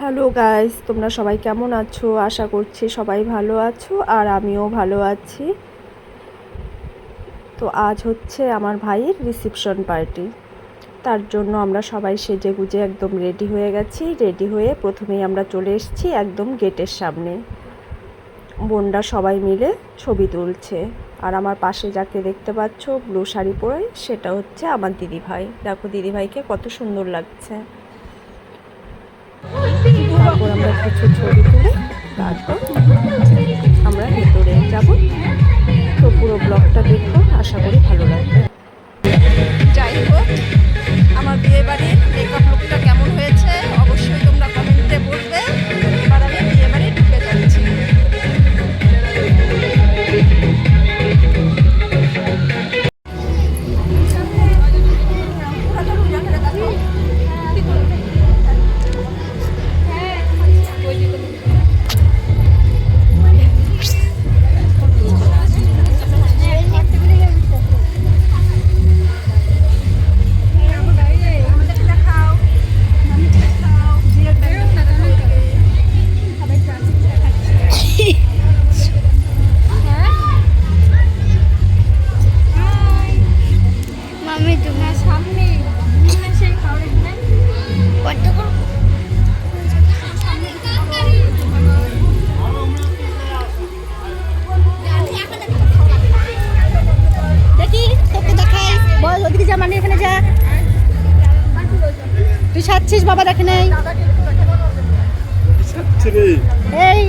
Hello guys, তোমরা সবাই কেমন আছো? আশা করছি সবাই ভালো আছো আর আমিও ভালো আছি। তো আজ হচ্ছে আমার ভাইয়ের রিসেপশন পার্টি তার জন্য আমরা সবাই সেজে গুজে একদম রেডি হয়ে গেছি। রেডি হয়ে প্রথমেই আমরা চলে এসেছি একদম গেটের সামনে। বোনরা সবাই মিলে ছবি তুলছে। আর আমার পাশে যাকে দেখতে পাচ্ছ, ব্লু শাড়ি পরে, সেটা হচ্ছে আমার দিদিভাই। দেখো দিদিভাইকে কত সুন্দর লাগছে। তারপর আমরা কিছু ছবি তুলে তারপর আমরা ভেতরে যাব। তো পুরো ব্লগটা দেখব আশা করি ভালো লাগবে। যা মানে এখানে যা তুই সাচ্ছিস বাবা দেখে নেই। এই